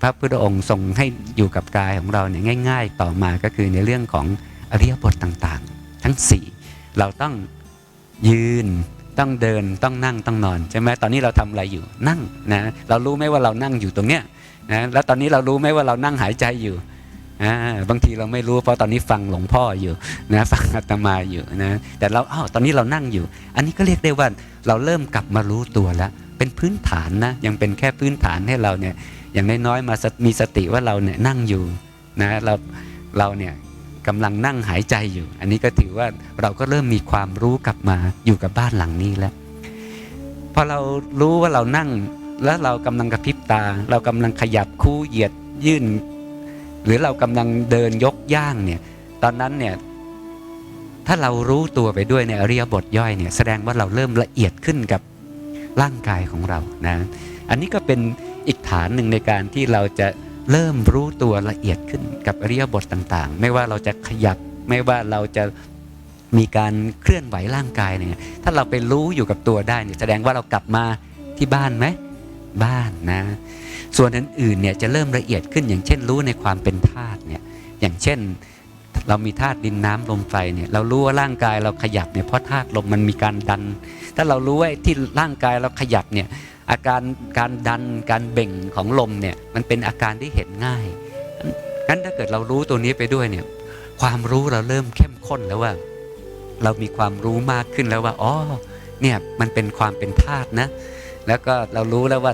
พระพุทธองค์ทรงให้อยู่กับกายของเราเนี่ยง่าย ๆ ต่อมาก็คือในเรื่องของอริยบทต่างๆ ทั้ง 4 เราต้องยืนต้องเดินต้องนั่งต้องนอนใช่ไหมตอนนี้เราทำอะไรอยู่นั่งนะเรารู้ไหมว่าเรานั่งอยู่ตรงเนี้ยนะแล้วตอนนี้เรารู้ไหมว่าเรานั่งหายใจอยู่อ่าบางทีเราไม่รู้เพราะตอนนี้ฟังหลวงพ่ออยู่นะฟังอาตมาอยู่นะแต่เราอ้าวตอนนี้เรานั่งอยู่ อันนี้ก็เรียกได้ว่าเราเริ่มกลับมารู้ตัวแล้ว เป็นพื้นฐานนะยังเป็นแค่พื้นฐานให้เราเนี่ยอย่างน้อยๆมามีสติว่าเราเนี่ยนั่งอยู่นะเราเราเนี่ยกำลังนั่งหายใจอยู่ อันนี้ก็ถือว่าเราก็เริ่มมีความรู้กลับมาอยู่กับบ้านหลังนี้แล้วพอเรารู้ว่าเรานั่งแล้วเรากำลังกระพริบตา เรากำลังขยับคู่เหยียดยื่น หรือเรากำลังเดินยกย่างเนี่ยตอนนั้นเนี่ยถ้าเรารู้ตัวไปด้วยในอริยบทย่อยเนี่ยแสดงว่าเราเริ่มละเอียดขึ้นกับ ร่างกายของเรานะอันนี้ก็เป็นอีกฐานหนึ่งในการที่เราจะเริ่มรู้ตัวละเอียดขึ้นกับอริยบทต่างๆ ไม่ว่าเราจะขยับ ไม่ว่าเราจะมีการเคลื่อนไหวร่างกายเนี่ยถ้าเราไปรู้อยู่กับตัวได้เนี่ยแสดงว่าเรากลับมาที่บ้านไหมบ้านนะ ส่วนอื่นๆเนี่ยจะเริ่มละเอียดขึ้นอย่างเช่นรู้ในความเป็นธาตุเนี่ยอย่างเช่น เรามีธาตุดินน้ำลมไฟเนี่ยเรารู้ว่าร่างกายเราขยับเนี่ยเพราะธาตุลมมันมีการดัน ถ้าเรารู้ว่าที่ร่างกายเราขยับเนี่ยอาการการดันการเบ่งของลมเนี่ยมันเป็นอาการที่เห็นง่ายงั้นถ้าเกิดเรารู้ตัวนี้ไปด้วยเนี่ยความรู้เราเริ่มเข้มข้นแล้วว่า เรามีความรู้มากขึ้นแล้วว่าอ๋อเนี่ยมันเป็นความเป็นธาตุนะ แล้วก็เรารู้แล้วว่า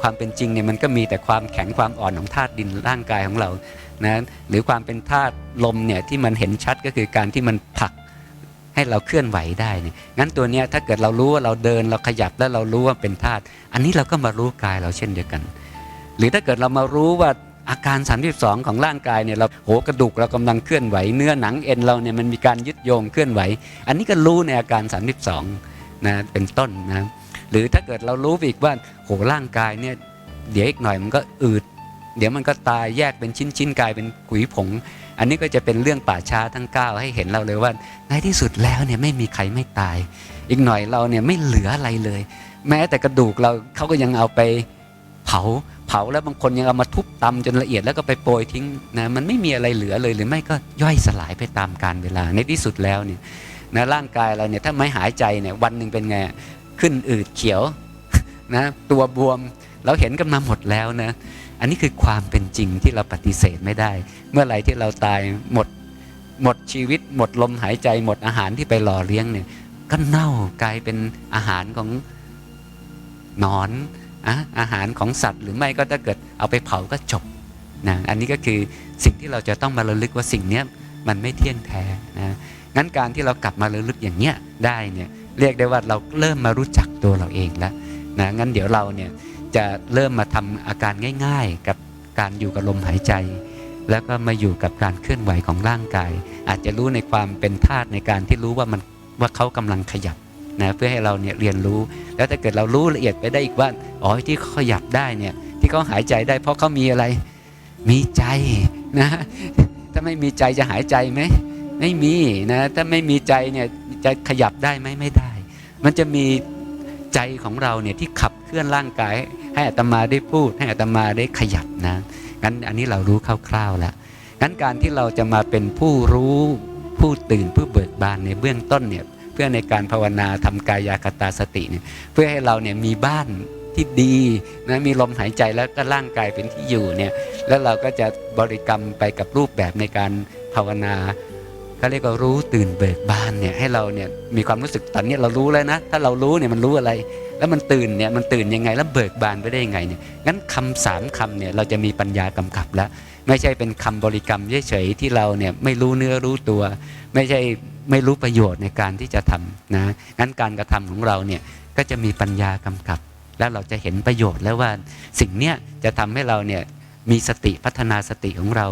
ความเป็นจริงเนี่ยมันก็มีแต่ความแข็งความอ่อนของธาตุดินร่างกายของเรา นะหรือความเป็นธาตุลมเนี่ยที่มันเห็นชัดก็คือการที่มันผลักให้เราเคลื่อนไหวได้เนี่ยงั้นตัวเนี้ยถ้าเกิดเรารู้ว่าเราเดินเราขยับแล้วเรารู้ว่าเป็นธาตุอันนี้เราก็มารู้กายเราเช่นเดียวกัน หรือถ้าเกิดเรามารู้ว่าอาการ 32 ของร่างกายเนี่ยเราโหกระดูกเรากำลังเคลื่อนไหว เนื้อหนังเอ็นเราเนี่ยมันมีการยึดโยงเคลื่อนไหว อันนี้ก็รู้ในอาการ 32นะเป็นต้นนะหรือถ้าเกิดเรารู้อีกว่าโหร่างกายเนี่ยเดี๋ยวอีกหน่อยมันก็อืด เดี๋ยวมันก็ตายแยกเป็นชิ้นๆกลายเป็นขุยผง อันนี้ก็จะเป็นเรื่องป่าช้าทั้ง 9 ให้เห็นเราเลยว่าในที่สุดแล้วเนี่ยไม่มีใครไม่ตาย อีกหน่อยเราเนี่ยไม่เหลืออะไรเลย แม้แต่กระดูกเราเขาก็ยังเอาไปเผาเผาแล้วบางคนยังเอามาทุบตำจนละเอียดแล้วก็ไปโปรยทิ้งนะมันไม่มีอะไรเหลือเลยหรือไม่ก็ย่อยสลายไปตามกาลเวลาในที่สุดแล้วเนี่ยนะร่างกายเราเนี่ยถ้าไม่หายใจเนี่ยวันหนึ่งเป็นไงขึ้นอืดเขียวนะตัวบวมเราเห็นกันมาหมดแล้วนะ อันนี้คือความเป็นจริงที่เราปฏิเสธไม่ได้ เมื่อไหร่ที่เราตายหมดหมดชีวิต หมดลมหายใจ หมดอาหารที่ไปหล่อเลี้ยงเนี่ยก็เน่ากลายเป็นอาหารของหนอนอะอาหารของสัตว์หรือไม่ก็ถ้าเกิดเอาไปเผาก็จบนะอันนี้ก็คือสิ่งที่เราจะต้องมาระลึกว่าสิ่งนี้มันไม่เที่ยงแท้นะงั้นการที่เรากลับมาระลึกอย่างเนี้ยได้เนี่ยเรียกได้ว่าเราเริ่มมารู้จักตัวเราเองแล้วนะงั้นเดี๋ยวเราเนี่ย จะเริ่มมาทำอาการง่าย ๆ กับการอยู่กับลมหายใจ แล้วก็มาอยู่กับการเคลื่อนไหวของร่างกาย อาจจะรู้ในความเป็นธาตุในการที่รู้ว่ามันว่าเขากำลังขยับนะเพื่อให้เราเนี่ยเรียนรู้ แล้วถ้าเกิดเรารู้ละเอียดไปได้อีกว่าอ๋อที่เขาขยับได้เนี่ยที่เขาหายใจได้เพราะเขามีอะไร มีใจนะถ้าไม่มีใจจะหายใจไหมไม่มีนะถ้าไม่มีใจเนี่ยจะขยับได้ไหมไม่ได้ มันจะมีใจของเราเนี่ยที่ขับ เคลื่อนร่างกาย ให้อาตมาได้พูด ให้อาตมาได้ขยับนะงั้นอันนี้เรารู้คร่าวๆแล้วงั้นการที่เราจะมาเป็นผู้รู้ผู้ตื่นผู้เบิกบานในเบื้องต้นเนี่ยเพื่อในการภาวนาทำกายากตาสติเนี่ยเพื่อให้เราเนี่ยมีบ้านที่ดีนะมีลมหายใจแล้วก็ร่างกายเป็นที่อยู่เนี่ยแล้วเราก็จะบริกรรมไปกับรูปแบบในการภาวนา เขาเรียกว่ารู้ตื่นเบิกบานเนี่ยให้เราเนี่ยมีความรู้สึกตอนนี้เรารู้แล้วนะ ถ้าเรารู้เนี่ยมันรู้อะไร แล้วมันตื่นเนี่ยมันตื่นยังไงแล้วเบิกบานไปได้ยังไงเนี่ยงั้นคำสามคำเนี่ยเราจะมีปัญญากำกับแล้ว ไม่ใช่เป็นคำบริกรรมเฉยๆที่เราเนี่ยไม่รู้เนื้อรู้ตัว ไม่ใช่ไม่รู้ประโยชน์ในการที่จะทำนะงั้นการกระทำของเราเนี่ยก็จะมีปัญญากำกับ แล้วเราจะเห็นประโยชน์แล้วว่าสิ่งเนี้ยจะทำให้เราเนี่ยมีสติพัฒนาสติของเรา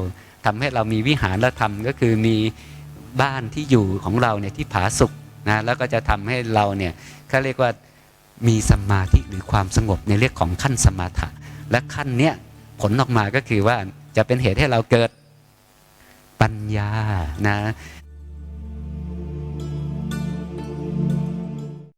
ทำให้เรามีวิหารธรรมก็คือมี บ้านที่อยู่ของเราเนี่ยที่ผาสุกนะแล้วก็จะทำให้เราเนี่ยเขาเรียกว่ามีสมาธิหรือความสงบในเรื่องของขั้นสมาธิและขั้นเนี้ยผลออกมาก็คือว่าจะเป็นเหตุให้เราเกิดปัญญานะ